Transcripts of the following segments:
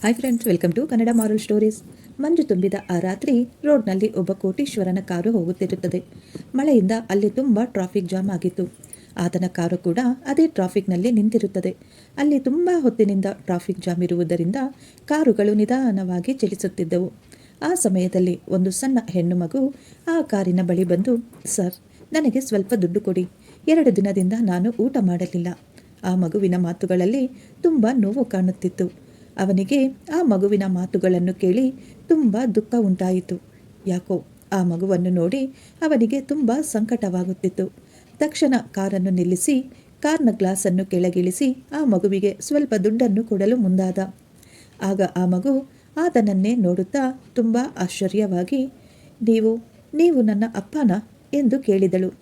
Hi friends welcome to Kannada moral stories ಮಂಜು ತುಂಬಿದ ಆ ರಾತ್ರಿ ರೋಡ್ನಲ್ಲಿ ಒಬ್ಬ ಕೋಟೀಶ್ವರನ ಕಾರು ಹೋಗುತ್ತಿರುತ್ತದೆ. ಮಳೆಯಿಂದ ಅಲ್ಲಿ ತುಂಬ ಟ್ರಾಫಿಕ್ ಜಾಮ್ ಆಗಿತ್ತು. ಆತನ ಕಾರು ಕೂಡ ಅದೇ ಟ್ರಾಫಿಕ್ನಲ್ಲಿ ನಿಂತಿರುತ್ತದೆ. ಅಲ್ಲಿ ತುಂಬ ಹೊತ್ತಿನಿಂದ ಟ್ರಾಫಿಕ್ ಜಾಮ್ ಇರುವುದರಿಂದ ಕಾರುಗಳು ನಿಧಾನವಾಗಿ ಚಲಿಸುತ್ತಿದ್ದವು. ಆ ಸಮಯದಲ್ಲಿ ಒಂದು ಸಣ್ಣ ಹೆಣ್ಣು ಮಗು ಆ ಕಾರಿನ ಬಳಿ ಬಂದು, ಸರ್, ನನಗೆ ಸ್ವಲ್ಪ ದುಡ್ಡು ಕೊಡಿ. ಎರಡು ದಿನದಿಂದ ನಾನು ಊಟ ಮಾಡಲಿಲ್ಲ. ಆ ಮಗುವಿನ ಮಾತುಗಳಲ್ಲಿ ತುಂಬ ನೋವು ಕಾಣುತ್ತಿತ್ತು. ಅವನಿಗೆ ಆ ಮಗುವಿನ ಮಾತುಗಳನ್ನು ಕೇಳಿ ತುಂಬ ದುಃಖ ಉಂಟಾಯಿತು. ಯಾಕೋ ಆ ಮಗುವನ್ನು ನೋಡಿ ಅವನಿಗೆ ತುಂಬ ಸಂಕಟವಾಗುತ್ತಿತ್ತು. ತಕ್ಷಣ ಕಾರನ್ನು ನಿಲ್ಲಿಸಿ, ಕಾರ್ನ ಗ್ಲಾಸನ್ನು ಕೆಳಗಿಳಿಸಿ ಆ ಮಗುವಿಗೆ ಸ್ವಲ್ಪ ದುಡ್ಡನ್ನು ಕೊಡಲು ಮುಂದಾದ. ಆಗ ಆ ಮಗು ಆತನನ್ನೇ ನೋಡುತ್ತಾ ತುಂಬ ಆಶ್ಚರ್ಯವಾಗಿ, ನೀವು ನೀವು ನನ್ನ ಅಪ್ಪನ? ಎಂದು ಕೇಳಿದಳು.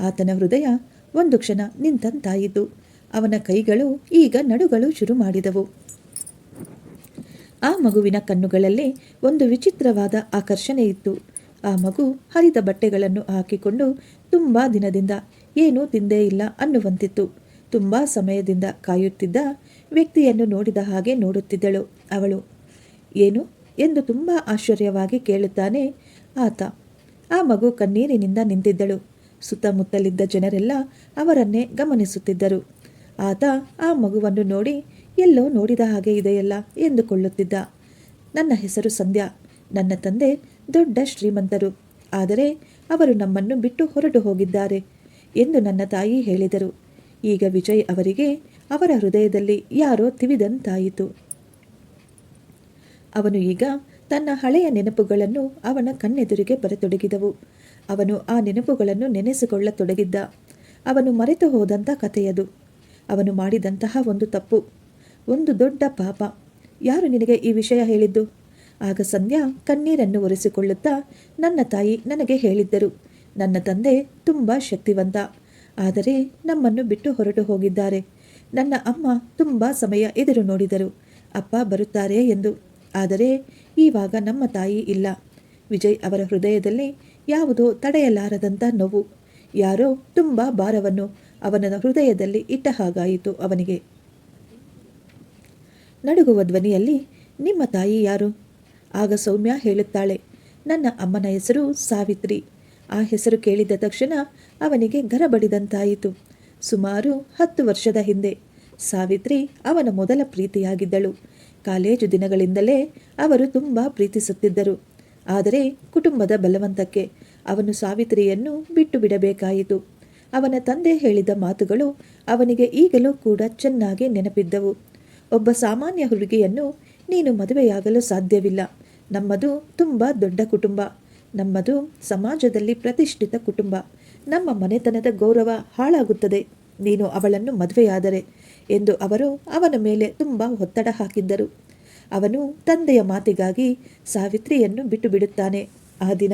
ಆತನ ಹೃದಯ ಒಂದು ಕ್ಷಣ ನಿಂತಂತಾಯಿತು. ಅವನ ಕೈಗಳು ಈಗ ನಡುಗಳು ಶುರು ಮಾಡಿದವು ಆ ಮಗುವಿನ ಕಣ್ಣುಗಳಲ್ಲಿ ಒಂದು ವಿಚಿತ್ರವಾದ ಆಕರ್ಷಣೆ ಇತ್ತು. ಆ ಮಗು ಹರಿದ ಬಟ್ಟೆಗಳನ್ನು ಹಾಕಿಕೊಂಡು ತುಂಬ ದಿನದಿಂದ ಏನೂ ತಿಂದೇ ಇಲ್ಲ ಅನ್ನುವಂತಿತ್ತು. ತುಂಬ ಸಮಯದಿಂದ ಕಾಯುತ್ತಿದ್ದ ವ್ಯಕ್ತಿಯನ್ನು ನೋಡಿದ ಹಾಗೆ ನೋಡುತ್ತಿದ್ದಳು ಅವಳು. ಏನು? ಎಂದು ತುಂಬ ಆಶ್ಚರ್ಯವಾಗಿ ಕೇಳುತ್ತಾನೆ ಆತ. ಆ ಮಗು ಕಣ್ಣೀರಿನಿಂದ ನಿಂತಿದ್ದಳು. ಸುತ್ತಮುತ್ತಲಿದ್ದ ಜನರೆಲ್ಲ ಅವರನ್ನೇ ಗಮನಿಸುತ್ತಿದ್ದರು. ಆತ ಆ ಮಗುವನ್ನು ನೋಡಿ ಎಲ್ಲೋ ನೋಡಿದ ಹಾಗೆ ಇದೆಯಲ್ಲ ಎಂದುಕೊಳ್ಳುತ್ತಿದ್ದ. ನನ್ನ ಹೆಸರು ಸಂಧ್ಯಾ. ನನ್ನ ತಂದೆ ದೊಡ್ಡ ಶ್ರೀಮಂತರು. ಆದರೆ ಅವರು ನಮ್ಮನ್ನು ಬಿಟ್ಟು ಹೊರಟು ಹೋಗಿದ್ದಾರೆ ಎಂದು ನನ್ನ ತಾಯಿ ಹೇಳಿದರು. ಈಗ ವಿಜಯ್ ಅವರಿಗೆ ಅವರ ಹೃದಯದಲ್ಲಿ ಯಾರೋ ತಿವಿದಂತಾಯಿತು. ಅವನು ಈಗ ತನ್ನ ಹಳೆಯ ನೆನಪುಗಳನ್ನು ಅವನ ಕಣ್ಣೆದುರಿಗೆ ಬರತೊಡಗಿದವು. ಅವನು ಆ ನೆನಪುಗಳನ್ನು ನೆನೆಸಿಕೊಳ್ಳತೊಡಗಿದ್ದ. ಅವನು ಮರೆತು ಹೋದಂಥ ಕಥೆಯದು. ಅವನು ಮಾಡಿದಂತಹ ಒಂದು ತಪ್ಪು. ಒಂದು ದೊಡ್ಡ ಪಾಪ. ಯಾರು ನಿನಗೆ ಈ ವಿಷಯ ಹೇಳಿದ್ದು? ಆಗ ಸಂಧ್ಯಾ ಕಣ್ಣೀರನ್ನು ಒರೆಸಿಕೊಳ್ಳುತ್ತಾ ನನ್ನ ತಾಯಿ ನನಗೆ ಹೇಳಿದ್ದರು. ನನ್ನ ತಂದೆ ತುಂಬ ಶಕ್ತಿವಂತ. ಆದರೆ ನಮ್ಮನ್ನು ಬಿಟ್ಟು ಹೊರಟು ಹೋಗಿದ್ದಾರೆ. ನನ್ನ ಅಮ್ಮ ತುಂಬ ಸಮಯ ಎದುರು ನೋಡಿದರು. ಅಪ್ಪ ಬರುತ್ತಾರೆ ಎಂದು. ಆದರೆ ಈವಾಗ ನಮ್ಮ ತಾಯಿ ಇಲ್ಲ. ವಿಜಯ್ ಅವರ ಹೃದಯದಲ್ಲಿ ಯಾವುದೋ ತಡೆಯಲಾರದಂಥ ನೋವು. ಯಾರೋ ತುಂಬ ಭಾರವನ್ನು ಅವನ ಹೃದಯದಲ್ಲಿ ಇಟ್ಟ ಹಾಗಾಯಿತು ಅವನಿಗೆ. ನಡುಗುವ ಧ್ವನಿಯಲ್ಲಿ, ನಿಮ್ಮ ತಾಯಿ ಯಾರು? ಆಗ ಸೌಮ್ಯ ಹೇಳುತ್ತಾಳೆ, ನನ್ನ ಅಮ್ಮನ ಹೆಸರು ಸಾವಿತ್ರಿ. ಆ ಹೆಸರು ಕೇಳಿದ ತಕ್ಷಣ ಅವನಿಗೆ ಗರಬಡಿದಂತಾಯಿತು. ಸುಮಾರು ಹತ್ತು ವರ್ಷದ ಹಿಂದೆ ಸಾವಿತ್ರಿ ಅವನ ಮೊದಲ ಪ್ರೀತಿಯಾಗಿದ್ದಳು. ಕಾಲೇಜು ದಿನಗಳಿಂದಲೇ ಅವರು ತುಂಬ ಪ್ರೀತಿಸುತ್ತಿದ್ದರು. ಆದರೆ ಕುಟುಂಬದ ಬಲವಂತಕ್ಕೆ ಅವನು ಸಾವಿತ್ರಿಯನ್ನು ಬಿಟ್ಟು ಬಿಡಬೇಕಾಯಿತು ಅವನ ತಂದೆ ಹೇಳಿದ ಮಾತುಗಳು ಅವನಿಗೆ ಈಗಲೂ ಕೂಡ ಚೆನ್ನಾಗಿ ನೆನಪಿದ್ದವು. ಒಬ್ಬ ಸಾಮಾನ್ಯ ಹುಡುಗಿಯನ್ನು ನೀನು ಮದುವೆಯಾಗಲು ಸಾಧ್ಯವಿಲ್ಲ. ನಮ್ಮದು ತುಂಬ ದೊಡ್ಡ ಕುಟುಂಬ. ನಮ್ಮದು ಸಮಾಜದಲ್ಲಿ ಪ್ರತಿಷ್ಠಿತ ಕುಟುಂಬ. ನಮ್ಮ ಮನೆತನದ ಗೌರವ ಹಾಳಾಗುತ್ತದೆ. ನೀನು ಅವಳನ್ನು ಮದುವೆಯಾದರೆ ಎಂದು ಅವರು ಅವನ ಮೇಲೆ ತುಂಬ ಒತ್ತಡ ಹಾಕಿದ್ದರು. ಅವನು ತಂದೆಯ ಮಾತಿಗಾಗಿ ಸಾವಿತ್ರಿಯನ್ನು ಬಿಟ್ಟು ಬಿಡುತ್ತಾನೆ ಆ ದಿನ.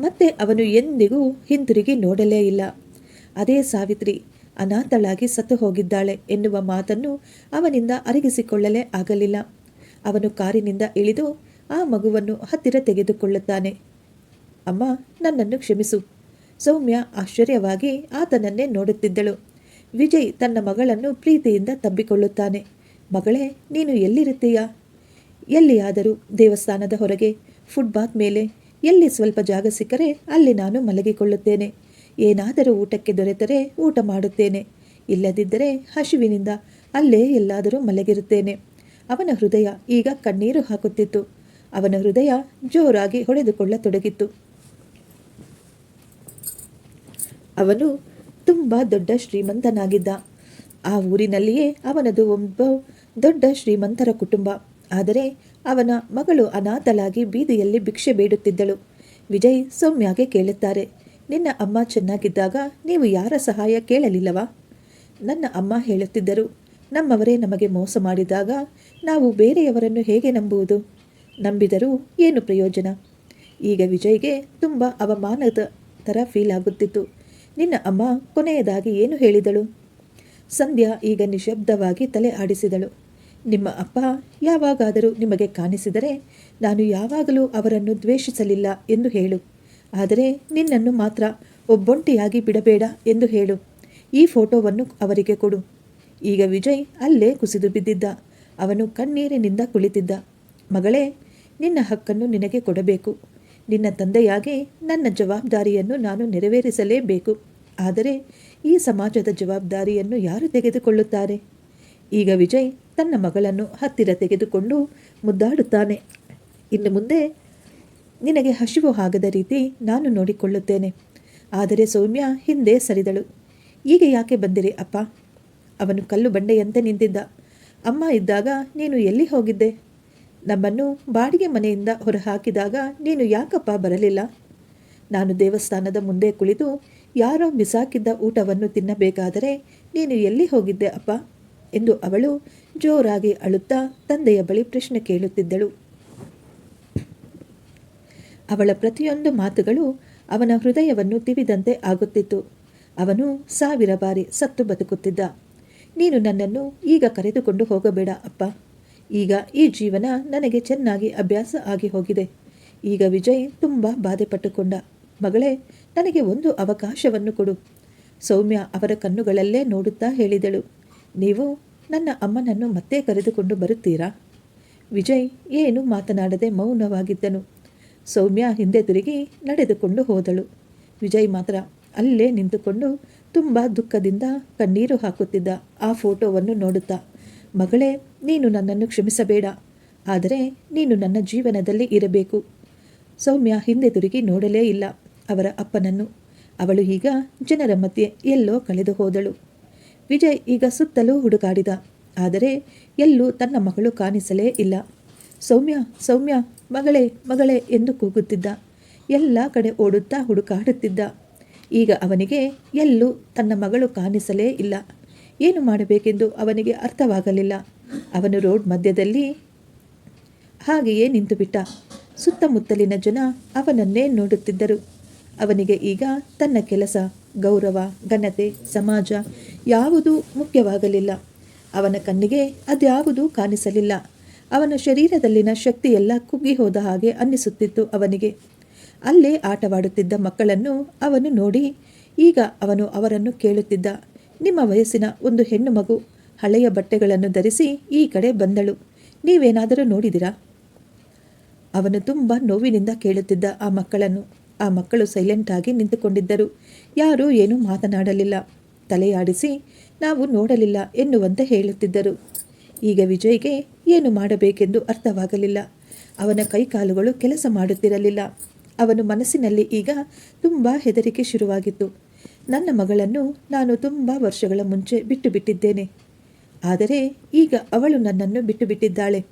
ಮತ್ತೆ ಅವನು ಎಂದಿಗೂ ಹಿಂತಿರುಗಿ ನೋಡಲೇ ಇಲ್ಲ. ಅದೇ ಸಾವಿತ್ರಿ ಅನಾಥಳಾಗಿ ಸತ್ತು ಹೋಗಿದ್ದಾಳೆ ಎನ್ನುವ ಮಾತನ್ನು ಅವನಿಂದ ಅರಗಿಸಿಕೊಳ್ಳಲೇ ಆಗಲಿಲ್ಲ. ಅವನು ಕಾರಿನಿಂದ ಇಳಿದು ಆ ಮಗುವನ್ನು ಹತ್ತಿರ ತೆಗೆದುಕೊಳ್ಳುತ್ತಾನೆ. ಅಮ್ಮ, ನನ್ನನ್ನು ಕ್ಷಮಿಸು. ಸೌಮ್ಯ ಆಶ್ಚರ್ಯವಾಗಿ ಆತನನ್ನೇ ನೋಡುತ್ತಿದ್ದಳು. ವಿಜಯ್ ತನ್ನ ಮಗಳನ್ನು ಪ್ರೀತಿಯಿಂದ ತಬ್ಬಿಕೊಳ್ಳುತ್ತಾನೆ ಮಗಳೇ, ನೀನು ಎಲ್ಲಿರುತ್ತೀಯಾ? ಎಲ್ಲಿಯಾದರೂ ದೇವಸ್ಥಾನದ ಹೊರಗೆ ಫುಟ್ಬಾತ್ ಮೇಲೆ, ಎಲ್ಲಿ ಸ್ವಲ್ಪ ಜಾಗ ಸಿಕ್ಕರೆ ಅಲ್ಲಿ ನಾನು ಮಲಗಿಕೊಳ್ಳುತ್ತೇನೆ. ಏನಾದರೂ ಊಟಕ್ಕೆ ದೊರೆತರೆ ಊಟ ಮಾಡುತ್ತೇನೆ. ಇಲ್ಲದಿದ್ದರೆ ಹಸಿವಿನಿಂದ ಅಲ್ಲೇ ಎಲ್ಲಾದರೂ ಮಲಗಿರುತ್ತೇನೆ. ಅವನ ಹೃದಯ ಈಗ ಕಣ್ಣೀರು ಹಾಕುತ್ತಿತ್ತು. ಅವನ ಹೃದಯ ಜೋರಾಗಿ ಹೊಡೆದುಕೊಳ್ಳತೊಡಗಿತ್ತು. ಅವನು ತುಂಬ ದೊಡ್ಡ ಶ್ರೀಮಂತನಾಗಿದ್ದ. ಆ ಊರಿನಲ್ಲಿಯೇ ಅವನದು ಒಬ್ಬ ದೊಡ್ಡ ಶ್ರೀಮಂತರ ಕುಟುಂಬ. ಆದರೆ ಅವನ ಮಗಳು ಅನಾಥಲಾಗಿ ಬೀದಿಯಲ್ಲಿ ಭಿಕ್ಷೆ ಬೇಡುತ್ತಿದ್ದಳು. ವಿಜಯ್ ಸೌಮ್ಯಾಗೆ ಕೇಳುತ್ತಾರೆ ನಿನ್ನ ಅಮ್ಮ ಚೆನ್ನಾಗಿದ್ದಾಗ ನೀವು ಯಾರ ಸಹಾಯ ಕೇಳಲಿಲ್ಲವಾ? ನನ್ನ ಅಮ್ಮ ಹೇಳುತ್ತಿದ್ದರು, ನಮ್ಮವರೇ ನಮಗೆ ಮೋಸ ಮಾಡಿದಾಗ ನಾವು ಬೇರೆಯವರನ್ನು ಹೇಗೆ ನಂಬುವುದು? ನಂಬಿದರೂ ಏನು ಪ್ರಯೋಜನ? ಈಗ ವಿಜಯ್ಗೆ ತುಂಬ ಅವಮಾನದ ಥರ ಫೀಲ್ ಆಗುತ್ತಿತ್ತು. ನಿನ್ನ ಅಮ್ಮ ಕೊನೆಯದಾಗಿ ಏನು ಹೇಳಿದಳು? ಸಂಧ್ಯಾ ಈಗ ನಿಶಬ್ದವಾಗಿ ತಲೆ ಆಡಿಸಿದಳು. ನಿಮ್ಮ ಅಪ್ಪ ಯಾವಾಗಾದರೂ ನಿಮಗೆ ಕಾಣಿಸಿದರೆ ನಾನು ಯಾವಾಗಲೂ ಅವರನ್ನು ದ್ವೇಷಿಸಲಿಲ್ಲ ಎಂದು ಹೇಳು. ಆದರೆ ನಿನ್ನನ್ನು ಮಾತ್ರ ಒಬ್ಬೊಂಟಿಯಾಗಿ ಬಿಡಬೇಡ ಎಂದು ಹೇಳು. ಈ ಫೋಟೋವನ್ನು ಅವರಿಗೆ ಕೊಡು. ಈಗ ವಿಜಯ್ ಅಲ್ಲೇ ಕುಸಿದು ಬಿದ್ದಿದ್ದ. ಅವನು ಕಣ್ಣೀರಿನಿಂದ ಕುಳಿತಿದ್ದ. ಮಗಳೇ, ನಿನ್ನ ಹಕ್ಕನ್ನು ನಿನಗೆ ಕೊಡಬೇಕು. ನಿನ್ನ ತಂದೆಯಾಗಿ ನನ್ನ ಜವಾಬ್ದಾರಿಯನ್ನು ನಾನು ನೆರವೇರಿಸಲೇಬೇಕು. ಆದರೆ ಈ ಸಮಾಜದ ಜವಾಬ್ದಾರಿಯನ್ನು ಯಾರು ತೆಗೆದುಕೊಳ್ಳುತ್ತಾರೆ? ಈಗ ವಿಜಯ್ ತನ್ನ ಮಗಳನ್ನು ಹತ್ತಿರ ತೆಗೆದುಕೊಂಡು ಮುದ್ದಾಡುತ್ತಾನೆ. ಇನ್ನು ಮುಂದೆ ನಿನಗೆ ಹಸಿವು ಆಗದ ರೀತಿ ನಾನು ನೋಡಿಕೊಳ್ಳುತ್ತೇನೆ. ಆದರೆ ಸೌಮ್ಯ ಹಿಂದೆ ಸರಿದಳು. ಈಗ ಯಾಕೆ ಬಂದಿರಿ ಅಪ್ಪ? ಅವನು ಕಲ್ಲು ಬಂಡೆಯಂತೆ ನಿಂತಿದ್ದ. ಅಮ್ಮ ಇದ್ದಾಗ ನೀನು ಎಲ್ಲಿ ಹೋಗಿದ್ದೆ? ನಮ್ಮನ್ನು ಬಾಡಿಗೆ ಮನೆಯಿಂದ ಹೊರಹಾಕಿದಾಗ ನೀನು ಯಾಕಪ್ಪ ಬರಲಿಲ್ಲ? ನಾನು ದೇವಸ್ಥಾನದ ಮುಂದೆ ಕುಳಿತು ಯಾರೋ ಮಿಸಾಕಿದ್ದ ಊಟವನ್ನು ತಿನ್ನಬೇಕಾದರೆ ನೀನು ಎಲ್ಲಿ ಹೋಗಿದ್ದೆ ಅಪ್ಪ? ಎಂದು ಅವಳು ಜೋರಾಗಿ ಅಳುತ್ತಾ ತಂದೆಯ ಬಳಿ ಪ್ರಶ್ನೆ ಕೇಳುತ್ತಿದ್ದಳು. ಅವಳ ಪ್ರತಿಯೊಂದು ಮಾತುಗಳು ಅವನ ಹೃದಯವನ್ನು ತಿವಿದಂತೆ ಆಗುತ್ತಿತ್ತು. ಅವನು ಸಾವಿರ ಬಾರಿ ಸತ್ತು ಬದುಕುತ್ತಿದ್ದ. ನೀನು ನನ್ನನ್ನು ಈಗ ಕರೆದುಕೊಂಡು ಹೋಗಬೇಡ, ಅಪ್ಪ. ಈಗ ಈ ಜೀವನ ನನಗೆ ಚೆನ್ನಾಗಿ ಅಭ್ಯಾಸ ಆಗಿ ಹೋಗಿದೆ. ಈಗ ವಿಜಯ್ ತುಂಬ ಬಾಧೆಪಟ್ಟುಕೊಂಡ. ಮಗಳೇ, ನನಗೆ ಒಂದು ಅವಕಾಶವನ್ನು ಕೊಡು. ಸೌಮ್ಯ ಅವರ ಕಣ್ಣುಗಳಲ್ಲೇ ನೋಡುತ್ತಾ ಹೇಳಿದಳು. ನೀವು ನನ್ನ ಅಮ್ಮನನ್ನು ಮತ್ತೆ ಕರೆದುಕೊಂಡು ಬರುತ್ತೀರಾ? ವಿಜಯ್ ಏನು ಮಾತನಾಡದೆ ಮೌನವಾಗಿದ್ದನು. ಸೌಮ್ಯ ಹಿಂದೆ ತಿರುಗಿ ನಡೆದುಕೊಂಡು ಹೋದಳು. ವಿಜಯ್ ಮಾತ್ರ ಅಲ್ಲೇ ನಿಂತುಕೊಂಡು ತುಂಬ ದುಃಖದಿಂದ ಕಣ್ಣೀರು ಹಾಕುತ್ತಿದ್ದ ಆ ಫೋಟೋವನ್ನು ನೋಡುತ್ತಾ, ಮಗಳೇ, ನೀನು ನನ್ನನ್ನು ಕ್ಷಮಿಸಬೇಡ. ಆದರೆ ನೀನು ನನ್ನ ಜೀವನದಲ್ಲಿ ಇರಬೇಕು. ಸೌಮ್ಯ ಹಿಂದೆ ತಿರುಗಿ ನೋಡಲೇ ಇಲ್ಲ ಅವರ ಅಪ್ಪನನ್ನು. ಅವಳು ಈಗ ಜನರ ಮಧ್ಯೆ ಎಲ್ಲೋ ಕಳೆದು ಹೋದಳು. ವಿಜಯ್ ಈಗ ಸುತ್ತಲೂ ಹುಡುಕಾಡಿದ ಆದರೆ ಎಲ್ಲೂ ತನ್ನ ಮಗಳು ಕಾಣಿಸಲೇ ಇಲ್ಲ. ಸೌಮ್ಯ ಸೌಮ್ಯ, ಮಗಳೇ ಮಗಳೇ ಎಂದು ಕೂಗುತ್ತಿದ್ದ. ಎಲ್ಲ ಕಡೆ ಓಡುತ್ತಾ ಹುಡುಕಾಡುತ್ತಿದ್ದ. ಈಗ ಅವನಿಗೆ ಎಲ್ಲೂ ತನ್ನ ಮಗಳು ಕಾಣಿಸಲೇ ಇಲ್ಲ. ಏನು ಮಾಡಬೇಕೆಂದು ಅವನಿಗೆ ಅರ್ಥವಾಗಲಿಲ್ಲ. ಅವನು ರೋಡ್ ಮಧ್ಯದಲ್ಲಿ ಹಾಗೆಯೇ ನಿಂತುಬಿಟ್ಟ. ಸುತ್ತಮುತ್ತಲಿನ ಜನ ಅವನನ್ನೇ ನೋಡುತ್ತಿದ್ದರು. ಅವನಿಗೆ ಈಗ ತನ್ನ ಕೆಲಸ, ಗೌರವ, ಘನತೆ, ಸಮಾಜ ಯಾವುದೂ ಮುಖ್ಯವಾಗಲಿಲ್ಲ. ಅವನ ಕಣ್ಣಿಗೆ ಅದ್ಯಾವುದೂ ಕಾಣಿಸಲಿಲ್ಲ. ಅವನ ಶರೀರದಲ್ಲಿನ ಶಕ್ತಿಯೆಲ್ಲ ಕುಗ್ಗಿ ಹೋದ ಹಾಗೆ ಅನ್ನಿಸುತ್ತಿತ್ತು ಅವನಿಗೆ. ಅಲ್ಲೇ ಆಟವಾಡುತ್ತಿದ್ದ ಮಕ್ಕಳನ್ನು ಅವನು ನೋಡಿ, ಈಗ ಅವನು ಅವರನ್ನು ಕೇಳುತ್ತಿದ್ದ, ನಿಮ್ಮ ವಯಸ್ಸಿನ ಒಂದು ಹೆಣ್ಣು ಮಗು, ಹಳೆಯ ಬಟ್ಟೆಗಳನ್ನು ಧರಿಸಿ ಈ ಕಡೆ ಬಂದಳು, ನೀವೇನಾದರೂ ನೋಡಿದಿರಾ? ಅವನು ತುಂಬ ನೋವಿನಿಂದ ಕೇಳುತ್ತಿದ್ದ ಆ ಮಕ್ಕಳನ್ನು. ಆ ಮಕ್ಕಳು ಸೈಲೆಂಟಾಗಿ ನಿಂತುಕೊಂಡಿದ್ದರು, ಯಾರೂ ಏನೂ ಮಾತನಾಡಲಿಲ್ಲ. ತಲೆಯಾಡಿಸಿ, ನಾವು ನೋಡಲಿಲ್ಲ ಎನ್ನುವಂತೆ ಹೇಳುತ್ತಿದ್ದರು. ಈಗ ವಿಜಯ್ಗೆ ಏನು ಮಾಡಬೇಕೆಂದು ಅರ್ಥವಾಗಲಿಲ್ಲ. ಅವನ ಕೈಕಾಲುಗಳು ಕೆಲಸ ಮಾಡುತ್ತಿರಲಿಲ್ಲ. ಅವನು ಮನಸ್ಸಿನಲ್ಲಿ ಈಗ ತುಂಬ ಹೆದರಿಕೆ ಶುರುವಾಗಿತ್ತು. ನನ್ನ ಮಗಳನ್ನು ನಾನು ತುಂಬ ವರ್ಷಗಳ ಮುಂಚೆ ಬಿಟ್ಟು ಬಿಟ್ಟಿದ್ದೇನೆ ಆದರೆ ಈಗ ಅವಳು ನನ್ನನ್ನು ಬಿಟ್ಟು ಬಿಟ್ಟಿದ್ದಾಳೆ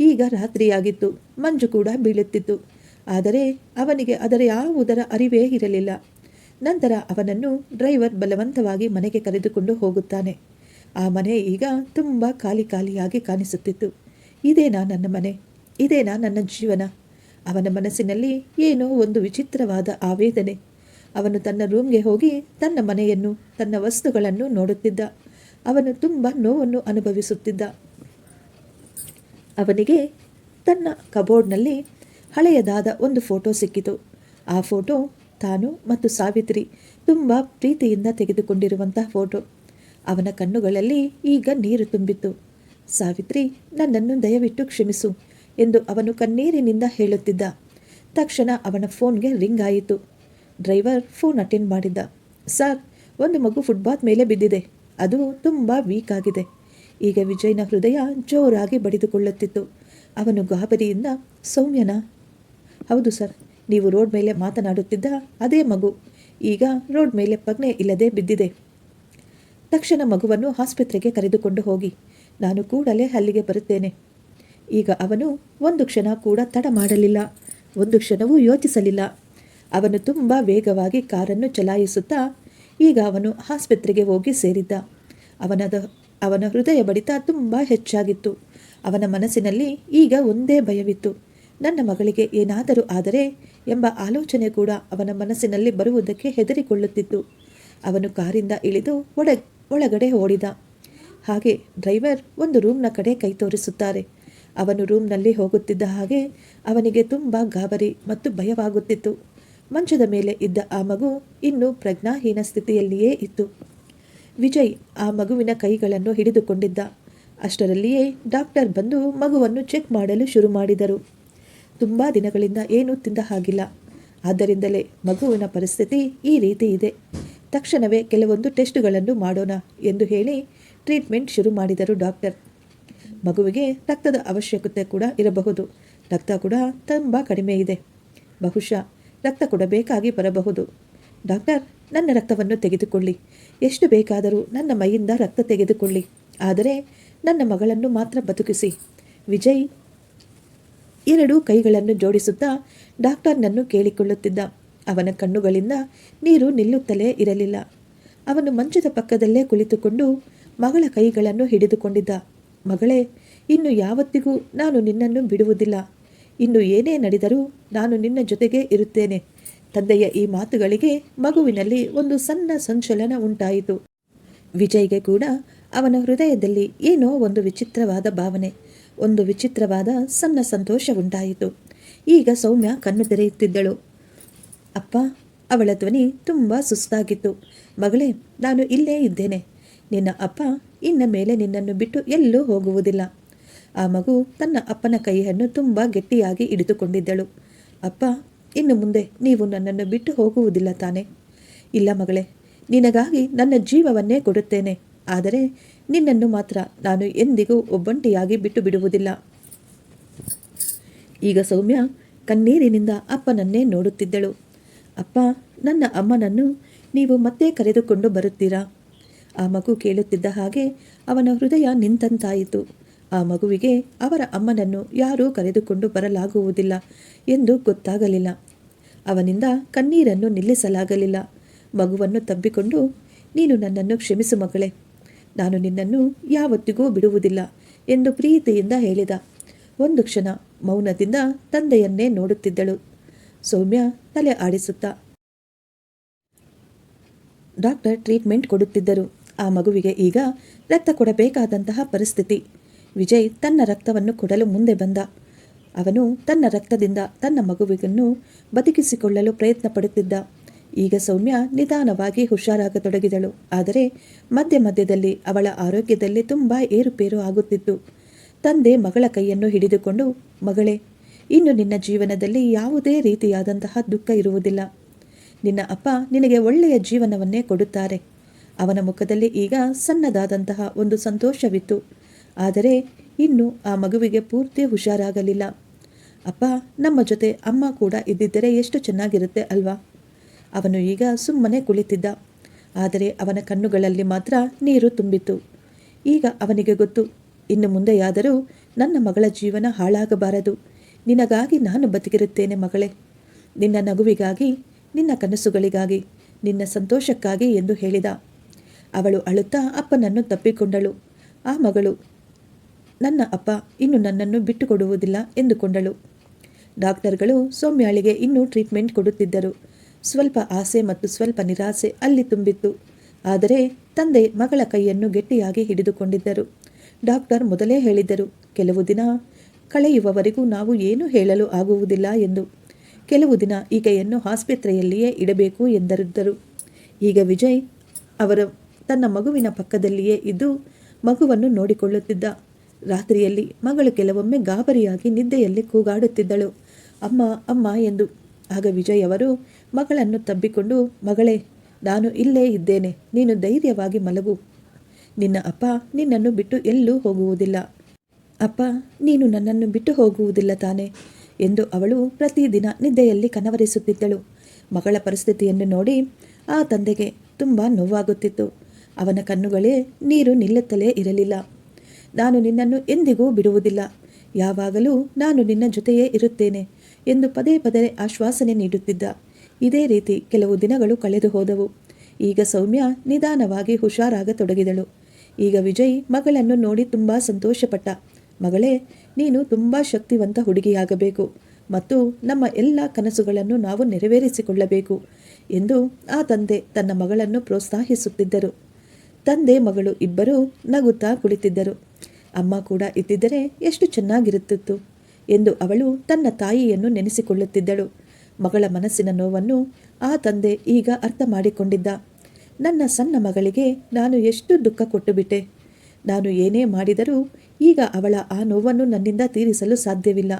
ಈಗ ರಾತ್ರಿಯಾಗಿತ್ತು. ಮಂಜು ಕೂಡ ಬೀಳುತ್ತಿತ್ತು. ಆದರೆ ಅವನಿಗೆ ಅದರ ಯಾವುದರ ಅರಿವೇ ಇರಲಿಲ್ಲ. ನಂತರ ಅವನನ್ನು ಡ್ರೈವರ್ ಬಲವಂತವಾಗಿ ಮನೆಗೆ ಕರೆದುಕೊಂಡು ಹೋಗುತ್ತಾನೆ. ಆ ಮನೆ ಈಗ ತುಂಬ ಖಾಲಿ ಖಾಲಿಯಾಗಿ ಕಾಣಿಸುತ್ತಿತ್ತು. ಇದೇನಾ ನನ್ನ ಮನೆ ಇದೇನಾ ನನ್ನ ಜೀವನ. ಅವನ ಮನಸ್ಸಿನಲ್ಲಿ ಏನೋ ಒಂದು ವಿಚಿತ್ರವಾದ ಆವೇದನೆ. ಅವನು ತನ್ನ ರೂಮ್ಗೆ ಹೋಗಿ ತನ್ನ ಮನೆಯನ್ನು, ತನ್ನ ವಸ್ತುಗಳನ್ನು ನೋಡುತ್ತಿದ್ದ. ಅವನು ತುಂಬ ನೋವನ್ನು ಅನುಭವಿಸುತ್ತಿದ್ದ. ಅವನಿಗೆ ತನ್ನ ಕಬೋರ್ಡ್ನಲ್ಲಿ ಹಳೆಯದಾದ ಒಂದು ಫೋಟೋ ಸಿಕ್ಕಿತು. ಆ ಫೋಟೋ ತಾನು ಮತ್ತು ಸಾವಿತ್ರಿ ತುಂಬ ಪ್ರೀತಿಯಿಂದ ತೆಗೆದುಕೊಂಡಿರುವಂತಹ ಫೋಟೋ. ಅವನ ಕಣ್ಣುಗಳಲ್ಲಿ ಈಗ ನೀರು ತುಂಬಿತ್ತು. ಸಾವಿತ್ರಿ, ನನ್ನನ್ನು ದಯವಿಟ್ಟು ಕ್ಷಮಿಸು ಎಂದು ಅವನು ಕಣ್ಣೀರಿನಿಂದ ಹೇಳುತ್ತಿದ್ದ. ತಕ್ಷಣ ಅವನ ಫೋನ್ಗೆ ರಿಂಗ್ ಆಯಿತು. ಡ್ರೈವರ್ ಫೋನ್ ಅಟೆಂಡ್ ಮಾಡಿದ್ದ ಸರ್, ಒಂದು ಮಗು ಫುಟ್ಬಾತ್ ಮೇಲೆ ಬಿದ್ದಿದೆ. ಅದು ತುಂಬ ವೀಕ್ ಆಗಿದೆ. ಈಗ ವಿಜಯ್ನ ಹೃದಯ ಜೋರಾಗಿ ಬಡಿದುಕೊಳ್ಳುತ್ತಿತ್ತು. ಅವನು ಗಾಬರಿಯಿಂದ, ಸೌಮ್ಯನ? ಹೌದು ಸರ್, ನೀವು ರೋಡ್ ಮೇಲೆ ಮಾತನಾಡುತ್ತಿದ್ದ ಅದೇ ಮಗು. ಈಗ ರೋಡ್ ಮೇಲೆ ಪಗ್ನೆ ಇಲ್ಲದೆ ಬಿದ್ದಿದೆ. ತಕ್ಷಣ ಮಗುವನ್ನು ಆಸ್ಪತ್ರೆಗೆ ಕರೆದುಕೊಂಡು ಹೋಗಿ, ನಾನು ಕೂಡಲೇ ಅಲ್ಲಿಗೆ ಬರುತ್ತೇನೆ. ಈಗ ಅವನು ಒಂದು ಕ್ಷಣ ಕೂಡ ತಡ ಮಾಡಲಿಲ್ಲ, ಒಂದು ಕ್ಷಣವೂ ಯೋಚಿಸಲಿಲ್ಲ. ಅವನು ತುಂಬ ವೇಗವಾಗಿ ಕಾರನ್ನು ಚಲಾಯಿಸುತ್ತಾ, ಈಗ ಅವನು ಆಸ್ಪತ್ರೆಗೆ ಹೋಗಿ ಸೇರಿದ್ದ. ಅವನದ, ಅವನ ಹೃದಯ ಬಡಿತ ತುಂಬ ಹೆಚ್ಚಾಗಿತ್ತು. ಅವನ ಮನಸ್ಸಿನಲ್ಲಿ ಈಗ ಒಂದೇ ಭಯವಿತ್ತು. ನನ್ನ ಮಗಳಿಗೆ ಏನಾದರೂ ಆದರೆ ಎಂಬ ಆಲೋಚನೆ ಕೂಡ ಅವನ ಮನಸ್ಸಿನಲ್ಲಿ ಬರುವುದಕ್ಕೆ ಹೆದರಿಕೊಳ್ಳುತ್ತಿತ್ತು. ಅವನು ಕಾರಿಂದ ಇಳಿದು ಒಳ ಒಳಗಡೆ ಓಡಿದ. ಹಾಗೆ ಡ್ರೈವರ್ ಒಂದು ರೂಮ್ನ ಕಡೆ ಕೈ ತೋರಿಸುತ್ತಾರೆ. ಅವನು ರೂಮ್ನಲ್ಲಿ ಹೋಗುತ್ತಿದ್ದ ಹಾಗೆ ಅವನಿಗೆ ತುಂಬ ಗಾಬರಿ ಮತ್ತು ಭಯವಾಗುತ್ತಿತ್ತು. ಮಂಚದ ಮೇಲೆ ಇದ್ದ ಆ ಮಗು ಇನ್ನೂ ಪ್ರಜ್ಞಾಹೀನ ಸ್ಥಿತಿಯಲ್ಲಿಯೇ ಇತ್ತು. ವಿಜಯ್ ಆ ಮಗುವಿನ ಕೈಗಳನ್ನು ಹಿಡಿದುಕೊಂಡಿದ್ದ. ಅಷ್ಟರಲ್ಲಿಯೇ ಡಾಕ್ಟರ್ ಬಂದು ಮಗುವನ್ನು ಚೆಕ್ ಮಾಡಲು ಶುರು ಮಾಡಿದರು. ತುಂಬ ದಿನಗಳಿಂದ ಏನೂ ತಿಂದ ಹಾಗಿಲ್ಲ. ಆದ್ದರಿಂದಲೇ ಮಗುವಿನ ಪರಿಸ್ಥಿತಿ ಈ ರೀತಿ ಇದೆ. ತಕ್ಷಣವೇ ಕೆಲವೊಂದು ಟೆಸ್ಟ್ಗಳನ್ನು ಮಾಡೋಣ ಎಂದು ಹೇಳಿ ಟ್ರೀಟ್ಮೆಂಟ್ ಶುರು ಮಾಡಿದರು ಡಾಕ್ಟರ್. ಮಗುವಿಗೆ ರಕ್ತದ ಅವಶ್ಯಕತೆ ಕೂಡ ಇರಬಹುದು. ರಕ್ತ ಕೂಡ ತುಂಬ ಕಡಿಮೆ ಇದೆ. ಬಹುಶಃ ರಕ್ತ ಕೂಡ ಬೇಕಾಗಿ ಬರಬಹುದು. ಡಾಕ್ಟರ್, ನನ್ನ ರಕ್ತವನ್ನು ತೆಗೆದುಕೊಳ್ಳಿ. ಎಷ್ಟು ಬೇಕಾದರೂ ನನ್ನ ಮೈಯಿಂದ ರಕ್ತ ತೆಗೆದುಕೊಳ್ಳಿ. ಆದರೆ ನನ್ನ ಮಗಳನ್ನು ಮಾತ್ರ ಬದುಕಿಸಿ. ವಿಜಯ್ ಎರಡೂ ಕೈಗಳನ್ನು ಜೋಡಿಸುತ್ತಾ ಡಾಕ್ಟರ್ನನ್ನು ಕೇಳಿಕೊಳ್ಳುತ್ತಿದ್ದ. ಅವನ ಕಣ್ಣುಗಳಿಂದ ನೀರು ನಿಲ್ಲುತ್ತಲೇ ಇರಲಿಲ್ಲ. ಅವನು ಮಂಚದ ಪಕ್ಕದಲ್ಲೇ ಕುಳಿತುಕೊಂಡು ಮಗಳ ಕೈಗಳನ್ನು ಹಿಡಿದುಕೊಂಡಿದ್ದ. ಮಗಳೇ, ಇನ್ನು ಯಾವತ್ತಿಗೂ ನಾನು ನಿನ್ನನ್ನು ಬಿಡುವುದಿಲ್ಲ. ಇನ್ನು ಏನೇ ನಡೆದರೂ ನಾನು ನಿನ್ನ ಜೊತೆಗೆ ಇರುತ್ತೇನೆ. ತಂದೆಯ ಈ ಮಾತುಗಳಿಗೆ ಮಗುವಿನಲ್ಲಿ ಒಂದು ಸಣ್ಣ ಸಂಚಲನ ಉಂಟಾಯಿತು. ವಿಜಯ್ಗೆ ಕೂಡ ಅವನ ಹೃದಯದಲ್ಲಿ ಏನೋ ಒಂದು ವಿಚಿತ್ರವಾದ ಭಾವನೆ, ಒಂದು ವಿಚಿತ್ರವಾದ ಸಣ್ಣ ಸಂತೋಷ ಉಂಟಾಯಿತು. ಈಗ ಸೌಮ್ಯ ಕಣ್ಣು ತೆರೆಯುತ್ತಿದ್ದಳು. ಅಪ್ಪ, ಅವಳ ಧ್ವನಿ ತುಂಬ ಸುಸ್ತಾಗಿತ್ತು. ಮಗಳೇ, ನಾನು ಇಲ್ಲೇ ಇದ್ದೇನೆ. ನಿನ್ನ ಅಪ್ಪ ಇನ್ನ ಮೇಲೆ ನಿನ್ನನ್ನು ಬಿಟ್ಟು ಎಲ್ಲೂ ಹೋಗುವುದಿಲ್ಲ. ಆ ಮಗು ತನ್ನ ಅಪ್ಪನ ಕೈಯನ್ನು ತುಂಬ ಗಟ್ಟಿಯಾಗಿ ಹಿಡಿದುಕೊಂಡಿದ್ದಳು. ಅಪ್ಪ, ಇನ್ನು ಮುಂದೆ ನೀವು ನನ್ನನ್ನು ಬಿಟ್ಟು ಹೋಗುವುದಿಲ್ಲ ತಾನೆ. ಇಲ್ಲ ಮಗಳೇ, ನಿನಗಾಗಿ ನನ್ನ ಜೀವವನ್ನೇ ಕೊಡುತ್ತೇನೆ. ಆದರೆ ನಿನ್ನನ್ನು ಮಾತ್ರ ನಾನು ಎಂದಿಗೂ ಒಬ್ಬಂಟಿಯಾಗಿ ಬಿಟ್ಟು ಬಿಡುವುದಿಲ್ಲ. ಈಗ ಸೌಮ್ಯ ಕಣ್ಣೀರಿನಿಂದ ಅಪ್ಪನನ್ನೇ ನೋಡುತ್ತಿದ್ದಳು. ಅಪ್ಪ, ನನ್ನ ಅಮ್ಮನನ್ನು ನೀವು ಮತ್ತೆ ಕರೆದುಕೊಂಡು ಬರುತ್ತೀರಾ? ಆ ಮಗು ಕೇಳುತ್ತಿದ್ದ ಹಾಗೆ ಅವನ ಹೃದಯ ನಿಂತಂತಾಯಿತು. ಆ ಮಗುವಿಗೆ ಅವರ ಅಮ್ಮನನ್ನು ಯಾರೂ ಕರೆದುಕೊಂಡು ಬರಲಾಗುವುದಿಲ್ಲ ಎಂದು ಗೊತ್ತಾಗಲಿಲ್ಲ. ಅವನಿಂದ ಕಣ್ಣೀರನ್ನು ನಿಲ್ಲಿಸಲಾಗಲಿಲ್ಲ. ಮಗುವನ್ನು ತಬ್ಬಿಕೊಂಡು, ನೀನು ನನ್ನನ್ನು ಕ್ಷಮಿಸು ಮಗಳೇ. ನಾನು ನಿನ್ನನ್ನು ಯಾವತ್ತಿಗೂ ಬಿಡುವುದಿಲ್ಲ ಎಂದು ಪ್ರೀತಿಯಿಂದ ಹೇಳಿದ. ಒಂದು ಕ್ಷಣ ಮೌನದಿಂದ ತಂದೆಯನ್ನೇ ನೋಡುತ್ತಿದ್ದಳು. ಸೌಮ್ಯ ತಲೆ ಆಡಿಸುತ್ತ. ಡಾಕ್ಟರ್ ಟ್ರೀಟ್ಮೆಂಟ್ ಕೊಡುತ್ತಿದ್ದರು. ಆ ಮಗುವಿಗೆ ಈಗ ರಕ್ತ ಕೊಡಬೇಕಾದಂತಹ ಪರಿಸ್ಥಿತಿ. ವಿಜಯ್ ತನ್ನ ರಕ್ತವನ್ನು ಕೊಡಲು ಮುಂದೆ ಬಂದ. ಅವನು ತನ್ನ ರಕ್ತದಿಂದ ತನ್ನ ಮಗುವಿಗನ್ನು ಬದುಕಿಸಿಕೊಳ್ಳಲು ಪ್ರಯತ್ನ ಪಡುತ್ತಿದ್ದ. ಈಗ ಸೌಮ್ಯ ನಿಧಾನವಾಗಿ ಹುಷಾರಾಗತೊಡಗಿದಳು. ಆದರೆ ಮಧ್ಯ ಮಧ್ಯದಲ್ಲಿ ಅವಳ ಆರೋಗ್ಯದಲ್ಲಿ ತುಂಬ ಏರುಪೇರು ಆಗುತ್ತಿತ್ತು. ತಂದೆ ಮಗಳ ಕೈಯನ್ನು ಹಿಡಿದುಕೊಂಡು, ಮಗಳೇ ಇನ್ನು ನಿನ್ನ ಜೀವನದಲ್ಲಿ ಯಾವುದೇ ರೀತಿಯಾದಂತಹ ದುಃಖ ಇರುವುದಿಲ್ಲ. ನಿನ್ನ ಅಪ್ಪ ನಿನಗೆ ಒಳ್ಳೆಯ ಜೀವನವನ್ನೇ ಕೊಡುತ್ತಾರೆ. ಅವನ ಮುಖದಲ್ಲಿ ಈಗ ಸಣ್ಣದಾದಂತಹ ಒಂದು ಸಂತೋಷವಿತ್ತು. ಆದರೆ ಇನ್ನು ಆ ಮಗುವಿಗೆ ಪೂರ್ತಿ ಹುಷಾರಾಗಲಿಲ್ಲ. ಅಪ್ಪ, ನಮ್ಮ ಜೊತೆ ಅಮ್ಮ ಕೂಡ ಇದ್ದಿದ್ದರೆ ಎಷ್ಟು ಚೆನ್ನಾಗಿರುತ್ತೆ ಅಲ್ವಾ? ಅವನು ಈಗ ಸುಮ್ಮನೆ ಕುಳಿತಿದ್ದ. ಆದರೆ ಅವನ ಕಣ್ಣುಗಳಲ್ಲಿ ಮಾತ್ರ ನೀರು ತುಂಬಿತ್ತು. ಈಗ ಅವನಿಗೆ ಗೊತ್ತು, ಇನ್ನು ಮುಂದೆಯಾದರೂ ನನ್ನ ಮಗಳ ಜೀವನ ಹಾಳಾಗಬಾರದು. ನಿನಗಾಗಿ ನಾನು ಬದುಕಿರುತ್ತೇನೆ ಮಗಳೇ. ನಿನ್ನ ನಗುವಿಗಾಗಿ, ನಿನ್ನ ಕನಸುಗಳಿಗಾಗಿ, ನಿನ್ನ ಸಂತೋಷಕ್ಕಾಗಿ ಎಂದು ಹೇಳಿದ. ಅವಳು ಅಳುತ್ತಾ ಅಪ್ಪನನ್ನು ತಪ್ಪಿಕೊಂಡಳು. ಆ ಮಗಳು, ನನ್ನ ಅಪ್ಪ ಇನ್ನು ನನ್ನನ್ನು ಬಿಟ್ಟುಕೊಡುವುದಿಲ್ಲ ಎಂದುಕೊಂಡಳು. ಡಾಕ್ಟರ್ಗಳು ಸೌಮ್ಯಾಳಿಗೆ ಇನ್ನೂ ಟ್ರೀಟ್ಮೆಂಟ್ ಕೊಡುತ್ತಿದ್ದರು. ಸ್ವಲ್ಪ ಆಸೆ ಮತ್ತು ಸ್ವಲ್ಪ ನಿರಾಸೆ ಅಲ್ಲಿ ತುಂಬಿತ್ತು. ಆದರೆ ತಂದೆ ಮಗಳ ಕೈಯನ್ನು ಗಟ್ಟಿಯಾಗಿ ಹಿಡಿದುಕೊಂಡಿದ್ದರು. ಡಾಕ್ಟರ್ ಮೊದಲೇ ಹೇಳಿದ್ದರು, ಕೆಲವು ದಿನ ಕಳೆಯುವವರೆಗೂ ನಾವು ಏನೂ ಹೇಳಲು ಆಗುವುದಿಲ್ಲ ಎಂದು. ಕೆಲವು ದಿನ ಈಕೆಯನ್ನು ಆಸ್ಪತ್ರೆಯಲ್ಲಿಯೇ ಇಡಬೇಕು ಎಂದರಿದ್ದರು. ಈಗ ವಿಜಯ್ ಅವರ ತನ್ನ ಮಗುವಿನ ಪಕ್ಕದಲ್ಲಿಯೇ ಇದ್ದು ಮಗುವನ್ನು ನೋಡಿಕೊಳ್ಳುತ್ತಿದ್ದ. ರಾತ್ರಿಯಲ್ಲಿ ಮಗಳು ಕೆಲವೊಮ್ಮೆ ಗಾಬರಿಯಾಗಿ ನಿದ್ದೆಯಲ್ಲಿ ಕೂಗಾಡುತ್ತಿದ್ದಳು. ಅಮ್ಮ ಅಮ್ಮ ಎಂದು. ಆಗ ವಿಜಯ್ ಅವರು ಮಗಳನ್ನು ತಬ್ಬಿಕೊಂಡು, ಮಗಳೇ, ನಾನು ಇಲ್ಲೇ ಇದ್ದೇನೆ. ನೀನು ಧೈರ್ಯವಾಗಿ ಮಲಗು. ನಿನ್ನ ಅಪ್ಪ ನಿನ್ನನ್ನು ಬಿಟ್ಟು ಎಲ್ಲೂ ಹೋಗುವುದಿಲ್ಲ. ಅಪ್ಪ, ನೀನು ನನ್ನನ್ನು ಬಿಟ್ಟು ಹೋಗುವುದಿಲ್ಲ ತಾನೆ ಎಂದು ಅವಳು ಪ್ರತಿದಿನ ನಿದ್ದೆಯಲ್ಲಿ ಕನವರಿಸುತ್ತಿದ್ದಳು. ಮಗಳ ಪರಿಸ್ಥಿತಿಯನ್ನು ನೋಡಿ ಆ ತಂದೆಗೆ ತುಂಬ ನೋವಾಗುತ್ತಿತ್ತು. ಅವನ ಕಣ್ಣುಗಳೇ ನೀರು ನಿಲ್ಲುತ್ತಲೇ ಇರಲಿಲ್ಲ. ನಾನು ನಿನ್ನನ್ನು ಎಂದಿಗೂ ಬಿಡುವುದಿಲ್ಲ. ಯಾವಾಗಲೂ ನಾನು ನಿನ್ನ ಜೊತೆಯೇ ಇರುತ್ತೇನೆ ಎಂದು ಪದೇ ಪದೇ ಆಶ್ವಾಸನೆ ನೀಡುತ್ತಿದ್ದ. ಇದೇ ರೀತಿ ಕೆಲವು ದಿನಗಳು ಕಳೆದು ಹೋದವು. ಈಗ ಸೌಮ್ಯ ನಿಧಾನವಾಗಿ ಹುಷಾರಾಗತೊಡಗಿದಳು. ಈಗ ವಿಜಯ್ ಮಗಳನ್ನು ನೋಡಿ ತುಂಬ ಸಂತೋಷಪಟ್ಟ. ಮಗಳೇ, ನೀನು ತುಂಬ ಶಕ್ತಿವಂತ ಹುಡುಗಿಯಾಗಬೇಕು ಮತ್ತು ನಮ್ಮ ಎಲ್ಲ ಕನಸುಗಳನ್ನು ನಾವು ನೆರವೇರಿಸಿಕೊಳ್ಳಬೇಕು ಎಂದು ಆ ತಂದೆ ತನ್ನ ಮಗಳನ್ನು ಪ್ರೋತ್ಸಾಹಿಸುತ್ತಿದ್ದರು. ತಂದೆ ಮಗಳು ಇಬ್ಬರೂ ನಗುತ್ತಾ ಕುಳಿತಿದ್ದರು. ಅಮ್ಮ ಕೂಡ ಇದ್ದಿದ್ದರೆ ಎಷ್ಟು ಚೆನ್ನಾಗಿರುತ್ತಿತ್ತು ಎಂದು ಅವಳು ತನ್ನ ತಾಯಿಯನ್ನು ನೆನೆಸಿಕೊಳ್ಳುತ್ತಿದ್ದಳು. ಮಗಳ ಮನಸ್ಸಿನ ನೋವನ್ನು ಆ ತಂದೆ ಈಗ ಅರ್ಥ ಮಾಡಿಕೊಂಡಿದ್ದ. ನನ್ನ ಸಣ್ಣ ಮಗಳಿಗೆ ನಾನು ಎಷ್ಟು ದುಃಖ ಕೊಟ್ಟುಬಿಟ್ಟೆ. ನಾನು ಏನೇ ಮಾಡಿದರೂ ಈಗ ಅವಳ ಆ ನೋವನ್ನು ನನ್ನಿಂದ ತೀರಿಸಲು ಸಾಧ್ಯವಿಲ್ಲ.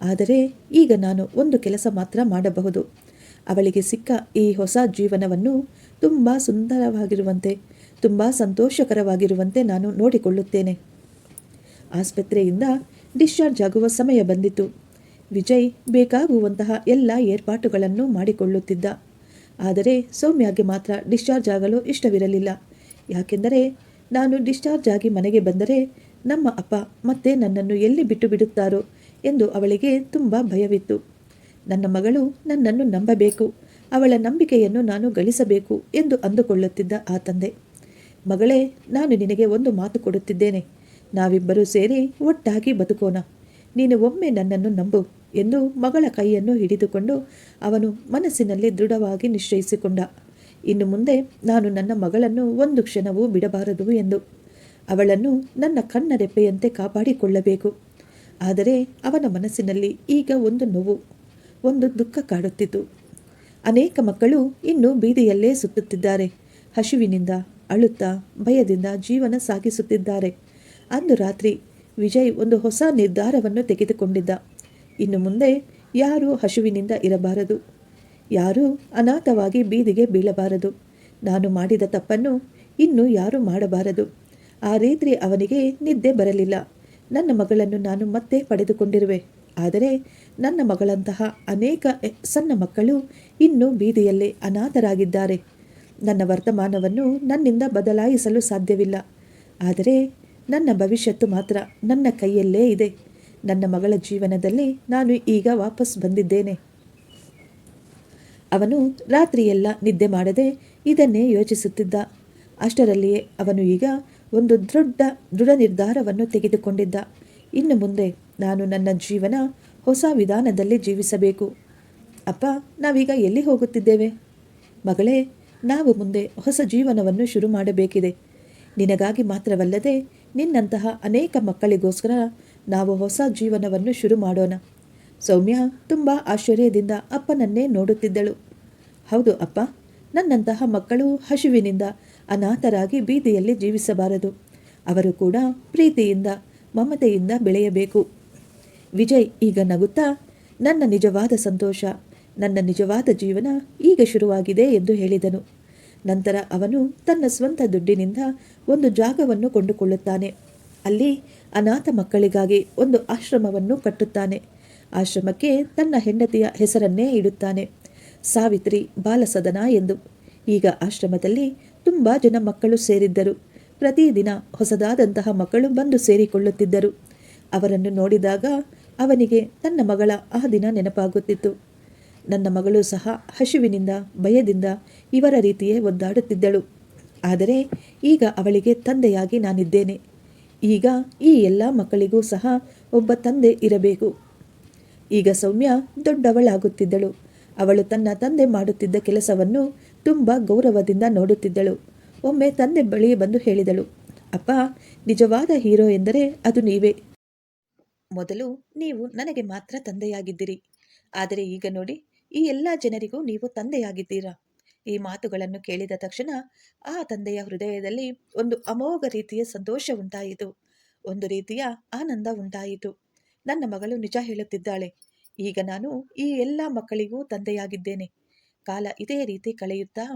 ಆದರೆ ಈಗ ನಾನು ಒಂದು ಕೆಲಸ ಮಾತ್ರ ಮಾಡಬಹುದು. ಅವಳಿಗೆ ಸಿಕ್ಕ ಈ ಹೊಸ ಜೀವನವನ್ನು ತುಂಬ ಸುಂದರವಾಗಿರುವಂತೆ, ತುಂಬ ಸಂತೋಷಕರವಾಗಿರುವಂತೆ ನಾನು ನೋಡಿಕೊಳ್ಳುತ್ತೇನೆ. ಆಸ್ಪತ್ರೆಯಿಂದ ಡಿಸ್ಚಾರ್ಜ್ ಆಗುವ ಸಮಯ ಬಂದಿತು. ವಿಜಯ್ ಬೇಕಾಗುವಂತಹ ಎಲ್ಲ ಏರ್ಪಾಟುಗಳನ್ನು ಮಾಡಿಕೊಳ್ಳುತ್ತಿದ್ದ. ಆದರೆ ಸೌಮ್ಯಗೆ ಮಾತ್ರ ಡಿಸ್ಚಾರ್ಜ್ ಆಗಲು ಇಷ್ಟವಿರಲಿಲ್ಲ. ಯಾಕೆಂದರೆ ನಾನು ಡಿಸ್ಚಾರ್ಜ್ ಆಗಿ ಮನೆಗೆ ಬಂದರೆ ನಮ್ಮ ಅಪ್ಪ ಮತ್ತೆ ನನ್ನನ್ನು ಎಲ್ಲಿ ಬಿಟ್ಟು ಬಿಡುತ್ತಾರೋ ಎಂದು ಅವಳಿಗೆ ತುಂಬ ಭಯವಿತ್ತು. ನನ್ನ ಮಗಳು ನನ್ನನ್ನು ನಂಬಬೇಕು, ಅವಳ ನಂಬಿಕೆಯನ್ನು ನಾನು ಗಳಿಸಬೇಕು ಎಂದು ಅಂದುಕೊಳ್ಳುತ್ತಿದ್ದ ಆ ತಂದೆ. ಮಗಳೇ, ನಾನು ನಿನಗೆ ಒಂದು ಮಾತು ಕೊಡುತ್ತಿದ್ದೇನೆ. ನಾವಿಬ್ಬರೂ ಸೇರಿ ಒಟ್ಟಾಗಿ ಬದುಕೋಣ. ನೀನು ಒಮ್ಮೆ ನನ್ನನ್ನು ನಂಬು ಎಂದು ಮಗಳ ಕೈಯನ್ನು ಹಿಡಿದುಕೊಂಡು ಅವನು ಮನಸ್ಸಿನಲ್ಲಿ ದೃಢವಾಗಿ ನಿಶ್ಚಯಿಸಿಕೊಂಡ. ಇನ್ನು ಮುಂದೆ ನಾನು ನನ್ನ ಮಗಳನ್ನು ಒಂದು ಕ್ಷಣವೂ ಬಿಡಬಾರದು ಎಂದು ಅವಳನ್ನು ನನ್ನ ಕಣ್ಣರೆಪ್ಪೆಯಂತೆ ಕಾಪಾಡಿಕೊಳ್ಳಬೇಕು. ಆದರೆ ಅವನ ಮನಸ್ಸಿನಲ್ಲಿ ಈಗ ಒಂದು ನೋವು, ಒಂದು ದುಃಖ ಕಾಡುತ್ತಿತ್ತು. ಅನೇಕ ಮಕ್ಕಳು ಇನ್ನೂ ಬೀದಿಯಲ್ಲೇ ಸುತ್ತುತ್ತಿದ್ದಾರೆ. ಹಸಿವಿನಿಂದ ಅಳುತ್ತಾ ಭಯದಿಂದ ಜೀವನ ಸಾಗಿಸುತ್ತಿದ್ದಾರೆ. ಅಂದು ರಾತ್ರಿ ವಿಜಯ್ ಒಂದು ಹೊಸ ನಿರ್ಧಾರವನ್ನು ತೆಗೆದುಕೊಂಡಿದ್ದ. ಇನ್ನು ಮುಂದೆ ಯಾರೂ ಹಸುವಿನಿಂದ ಇರಬಾರದು. ಯಾರೂ ಅನಾಥವಾಗಿ ಬೀದಿಗೆ ಬೀಳಬಾರದು. ನಾನು ಮಾಡಿದ ತಪ್ಪನ್ನು ಇನ್ನು ಯಾರೂ ಮಾಡಬಾರದು. ಆ ರೀತಿ ಅವನಿಗೆ ನಿದ್ದೆ ಬರಲಿಲ್ಲ. ನನ್ನ ಮಗಳನ್ನು ನಾನು ಮತ್ತೆ ಪಡೆದುಕೊಂಡಿರುವೆ. ಆದರೆ ನನ್ನ ಮಗಳಂತಹ ಅನೇಕ ಸಣ್ಣ ಮಕ್ಕಳು ಇನ್ನೂ ಬೀದಿಯಲ್ಲೇ ಅನಾಥರಾಗಿದ್ದಾರೆ. ನನ್ನ ವರ್ತಮಾನವನ್ನು ನನ್ನಿಂದ ಬದಲಾಯಿಸಲು ಸಾಧ್ಯವಿಲ್ಲ. ಆದರೆ ನನ್ನ ಭವಿಷ್ಯತ್ತು ಮಾತ್ರ ನನ್ನ ಕೈಯಲ್ಲೇ ಇದೆ. ನನ್ನ ಮಗಳ ಜೀವನದಲ್ಲಿ ನಾನು ಈಗ ವಾಪಸ್ ಬಂದಿದ್ದೇನೆ. ಅವನು ರಾತ್ರಿಯೆಲ್ಲ ನಿದ್ದೆ ಮಾಡದೆ ಇದನ್ನೇ ಯೋಚಿಸುತ್ತಿದ್ದ. ಅಷ್ಟರಲ್ಲಿಯೇ ಅವನು ಈಗ ಒಂದು ದೃಢ ದೃಢ ನಿರ್ಧಾರವನ್ನು ತೆಗೆದುಕೊಂಡಿದ್ದ. ಇನ್ನು ಮುಂದೆ ನಾನು ನನ್ನ ಜೀವನ ಹೊಸ ವಿಧಾನದಲ್ಲಿ ಜೀವಿಸಬೇಕು. ಅಪ್ಪ, ನಾವೀಗ ಎಲ್ಲಿ ಹೋಗುತ್ತಿದ್ದೇವೆ? ಮಗಳೇ, ನಾವು ಮುಂದೆ ಹೊಸ ಜೀವನವನ್ನು ಶುರು ಮಾಡಬೇಕಿದೆ. ನಿನಗಾಗಿ ಮಾತ್ರವಲ್ಲದೆ ನಿನ್ನಂತಹ ಅನೇಕ ಮಕ್ಕಳಿಗೋಸ್ಕರ ನಾವು ಹೊಸ ಜೀವನವನ್ನು ಶುರು ಮಾಡೋಣ. ಸೌಮ್ಯ ತುಂಬ ಆಶ್ಚರ್ಯದಿಂದ ಅಪ್ಪನನ್ನೇ ನೋಡುತ್ತಿದ್ದಳು. ಹೌದು ಅಪ್ಪ, ನನ್ನಂತಹ ಮಕ್ಕಳು ಹಸಿವಿನಿಂದ ಅನಾಥರಾಗಿ ಬೀದಿಯಲ್ಲಿ ಜೀವಿಸಬಾರದು. ಅವರು ಕೂಡ ಪ್ರೀತಿಯಿಂದ, ಮಮತೆಯಿಂದ ಬೆಳೆಯಬೇಕು. ವಿಜಯ್ ಈಗ ನಗುತ್ತಾ, ನನ್ನ ನಿಜವಾದ ಸಂತೋಷ, ನನ್ನ ನಿಜವಾದ ಜೀವನ ಈಗ ಶುರುವಾಗಿದೆ ಎಂದು ಹೇಳಿದನು. ನಂತರ ಅವನು ತನ್ನ ಸ್ವಂತ ದುಡ್ಡಿನಿಂದ ಒಂದು ಜಾಗವನ್ನು ಕೊಂಡುಕೊಳ್ಳುತ್ತಾನೆ. ಅಲ್ಲಿ ಅನಾಥ ಮಕ್ಕಳಿಗಾಗಿ ಒಂದು ಆಶ್ರಮವನ್ನು ಕಟ್ಟುತ್ತಾನೆ. ಆಶ್ರಮಕ್ಕೆ ತನ್ನ ಹೆಂಡತಿಯ ಹೆಸರನ್ನೇ ಇಡುತ್ತಾನೆ. ಸಾವಿತ್ರಿ ಬಾಲಸದನ ಎಂದು. ಈಗ ಆಶ್ರಮದಲ್ಲಿ ತುಂಬ ಜನ ಮಕ್ಕಳು ಸೇರಿದ್ದರು. ಪ್ರತಿದಿನ ಹೊಸದಾದಂತಹ ಮಕ್ಕಳು ಬಂದು ಸೇರಿಕೊಳ್ಳುತ್ತಿದ್ದರು. ಅವರನ್ನು ನೋಡಿದಾಗ ಅವನಿಗೆ ತನ್ನ ಮಗಳ ಆ ದಿನ ನೆನಪಾಗುತ್ತಿತ್ತು. ನನ್ನ ಮಗಳು ಸಹ ಹಸಿವಿನಿಂದ, ಭಯದಿಂದ ಇವರ ರೀತಿಯೇ ಒದ್ದಾಡುತ್ತಿದ್ದಳು. ಆದರೆ ಈಗ ಅವಳಿಗೆ ತಂದೆಯಾಗಿ ನಾನಿದ್ದೇನೆ. ಈಗ ಈ ಎಲ್ಲ ಮಕ್ಕಳಿಗೂ ಸಹ ಒಬ್ಬ ತಂದೆ ಇರಬೇಕು. ಈಗ ಸೌಮ್ಯ ದೊಡ್ಡವಳಾಗುತ್ತಿದ್ದಳು. ಅವಳು ತನ್ನ ತಂದೆ ಮಾಡುತ್ತಿದ್ದ ಕೆಲಸವನ್ನು ತುಂಬ ಗೌರವದಿಂದ ನೋಡುತ್ತಿದ್ದಳು. ಒಮ್ಮೆ ತಂದೆ ಬಳಿ ಬಂದು ಹೇಳಿದಳು, ಅಪ್ಪ, ನಿಜವಾದ ಹೀರೋ ಎಂದರೆ ಅದು ನೀವೇ. ಮೊದಲು ನೀವು ನನಗೆ ಮಾತ್ರ ತಂದೆಯಾಗಿದ್ದಿರಿ. ಆದರೆ ಈಗ ನೋಡಿ, ಈ ಎಲ್ಲ ಜನರಿಗೂ ನೀವು ತಂದೆಯಾಗಿದ್ದೀರಾ? ಈ ಮಾತುಗಳನ್ನು ಕೇಳಿದ ತಕ್ಷಣ ಆ ತಂದೆಯ ಹೃದಯದಲ್ಲಿ ಒಂದು ಅಮೋಘ ರೀತಿಯ ಸಂತೋಷ ಉಂಟಾಯಿತು. ಒಂದು ರೀತಿಯ ಆನಂದ ಉಂಟಾಯಿತು. ನನ್ನ ಮಗಳು ನಿಜ ಹೇಳುತ್ತಿದ್ದಾಳೆ. ಈಗ ನಾನು ಈ ಎಲ್ಲ ಮಕ್ಕಳಿಗೂ ತಂದೆಯಾಗಿದ್ದೇನೆ. ಕಾಲ ಇದೇ ರೀತಿ ಕಳೆಯುತ್ತಾ,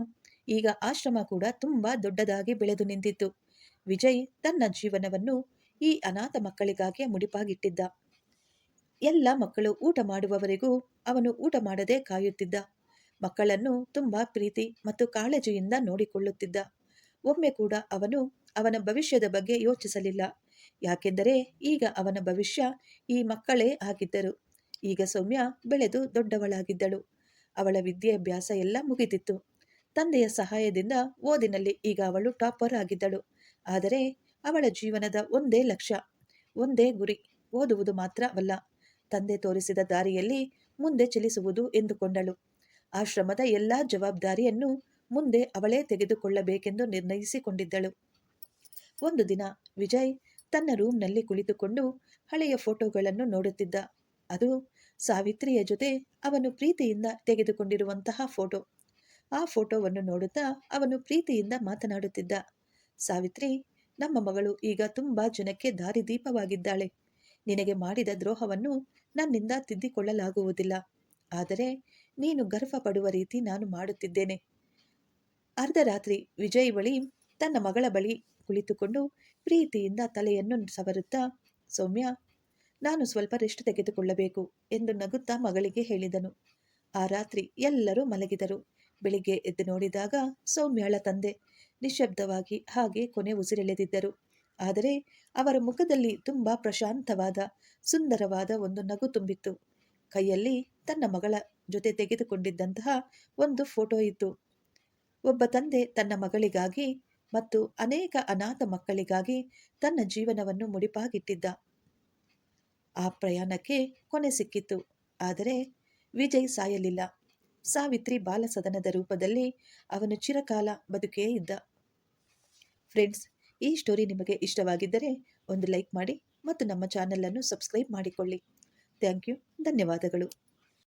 ಈಗ ಆಶ್ರಮ ಕೂಡ ತುಂಬ ದೊಡ್ಡದಾಗಿ ಬೆಳೆದು ನಿಂತಿತ್ತು. ವಿಜಯ್ ತನ್ನ ಜೀವನವನ್ನು ಈ ಅನಾಥ ಮಕ್ಕಳಿಗಾಗಿ ಮುಡಿಪಾಗಿಟ್ಟಿದ್ದ. ಎಲ್ಲ ಮಕ್ಕಳು ಊಟ ಮಾಡುವವರೆಗೂ ಅವನು ಊಟ ಮಾಡದೆ ಕಾಯುತ್ತಿದ್ದ. ಮಕ್ಕಳನ್ನು ತುಂಬ ಪ್ರೀತಿ ಮತ್ತು ಕಾಳಜಿಯಿಂದ ನೋಡಿಕೊಳ್ಳುತ್ತಿದ್ದ. ಒಮ್ಮೆ ಕೂಡ ಅವನು ಅವನ ಭವಿಷ್ಯದ ಬಗ್ಗೆ ಯೋಚಿಸಲಿಲ್ಲ. ಯಾಕೆಂದರೆ ಈಗ ಅವನ ಭವಿಷ್ಯ ಈ ಮಕ್ಕಳೇ ಆಗಿದ್ದರು. ಈಗ ಸೌಮ್ಯ ಬೆಳೆದು ದೊಡ್ಡವಳಾಗಿದ್ದಳು. ಅವಳ ವಿದ್ಯಾಭ್ಯಾಸ ಎಲ್ಲ ಮುಗಿದಿತ್ತು ತಂದೆಯ ಸಹಾಯದಿಂದ ಓದಿನಲ್ಲಿ ಈಗ ಅವಳು ಟಾಪರ್ ಆಗಿದ್ದಳು. ಆದರೆ ಅವಳ ಜೀವನದ ಒಂದೇ ಲಕ್ಷ್ಯ, ಒಂದೇ ಗುರಿ, ಓದುವುದು ಮಾತ್ರವಲ್ಲ. ತಂದೆ ತೋರಿಸಿದ ದಾರಿಯಲ್ಲಿ ಮುಂದೆ ಚಲಿಸುವುದು ಎಂದುಕೊಂಡಳು. ಆಶ್ರಮದ ಎಲ್ಲಾ ಜವಾಬ್ದಾರಿಯನ್ನು ಮುಂದೆ ಅವಳೇ ತೆಗೆದುಕೊಳ್ಳಬೇಕೆಂದು ನಿರ್ಣಯಿಸಿಕೊಂಡಿದ್ದಳು. ಒಂದು ದಿನ ವಿಜಯ್ ತನ್ನ ರೂಮ್ನಲ್ಲಿ ಕುಳಿತುಕೊಂಡು ಹಳೆಯ ಫೋಟೋಗಳನ್ನು ನೋಡುತ್ತಿದ್ದ. ಅದು ಸಾವಿತ್ರಿಯ ಜೊತೆ ಅವನು ಪ್ರೀತಿಯಿಂದ ತೆಗೆದುಕೊಂಡಿರುವಂತಹ ಫೋಟೋ. ಆ ಫೋಟೋವನ್ನು ನೋಡುತ್ತಾ ಅವನು ಪ್ರೀತಿಯಿಂದ ಮಾತನಾಡುತ್ತಿದ್ದ. ಸಾವಿತ್ರಿ, ನಮ್ಮ ಮಗಳು ಈಗ ತುಂಬ ಜನಕ್ಕೆ ದಾರಿದೀಪವಾಗಿದ್ದಾಳೆ. ನಿನಗೆ ಮಾಡಿದ ದ್ರೋಹವನ್ನು ನನ್ನಿಂದ ತಿದ್ದಿಕೊಳ್ಳಲಾಗುವುದಿಲ್ಲ. ಆದರೆ ನೀನು ಗರ್ವ ಪಡುವ ರೀತಿ ನಾನು ಮಾಡುತ್ತಿದ್ದೇನೆ. ಅರ್ಧ ರಾತ್ರಿ ವಿಜಯ್ ಬಳಿ ತನ್ನ ಮಗಳ ಬಳಿ ಕುಳಿತುಕೊಂಡು ಪ್ರೀತಿಯಿಂದ ತಲೆಯನ್ನು ಸವರುತ್ತಾ, ಸೌಮ್ಯ ನಾನು ಸ್ವಲ್ಪ ರೆಸ್ಟ್ ತೆಗೆದುಕೊಳ್ಳಬೇಕು ಎಂದು ನಗುತ್ತಾ ಮಗಳಿಗೆ ಹೇಳಿದನು. ಆ ರಾತ್ರಿ ಎಲ್ಲರೂ ಮಲಗಿದರು. ಬೆಳಿಗ್ಗೆ ಎದ್ದು ನೋಡಿದಾಗ ಸೌಮ್ಯಳ ತಂದೆ. ನಿಶ್ಶಬ್ದವಾಗಿ ಹಾಗೆ ಕೊನೆ ಉಸಿರೆಳೆದಿದ್ದರು. ಆದರೆ ಅವರ ಮುಖದಲ್ಲಿ ತುಂಬ ಪ್ರಶಾಂತವಾದ, ಸುಂದರವಾದ ಒಂದು ನಗು ತುಂಬಿತ್ತು. ಕೈಯಲ್ಲಿ ತನ್ನ ಮಗಳ ಜೊತೆ ತೆಗೆದುಕೊಂಡಿದ್ದಂತಹ ಒಂದು ಫೋಟೋ ಇತ್ತು. ಒಬ್ಬ ತಂದೆ ತನ್ನ ಮಗಳಿಗಾಗಿ ಮತ್ತು ಅನೇಕ ಅನಾಥ ಮಕ್ಕಳಿಗಾಗಿ ತನ್ನ ಜೀವನವನ್ನು ಮುಡಿಪಾಗಿಟ್ಟಿದ್ದ. ಆ ಪ್ರಯಾಣಕ್ಕೆ ಕೊನೆ ಸಿಕ್ಕಿತು. ಆದರೆ ವಿಜಯ್ ಸಾಯಲಿಲ್ಲ. ಸಾವಿತ್ರಿ ಬಾಲಸದನದ ರೂಪದಲ್ಲಿ ಅವನು ಚಿರಕಾಲ ಬದುಕೇ ಇದ್ದ. ಫ್ರೆಂಡ್ಸ್, ಈ ಸ್ಟೋರಿ ನಿಮಗೆ ಇಷ್ಟವಾಗಿದ್ದರೆ ಒಂದು ಲೈಕ್ ಮಾಡಿ ಮತ್ತು ನಮ್ಮ ಚಾನಲನ್ನು ಸಬ್ಸ್ಕ್ರೈಬ್ ಮಾಡಿಕೊಳ್ಳಿ. ಥ್ಯಾಂಕ್ ಯು, ಧನ್ಯವಾದಗಳು.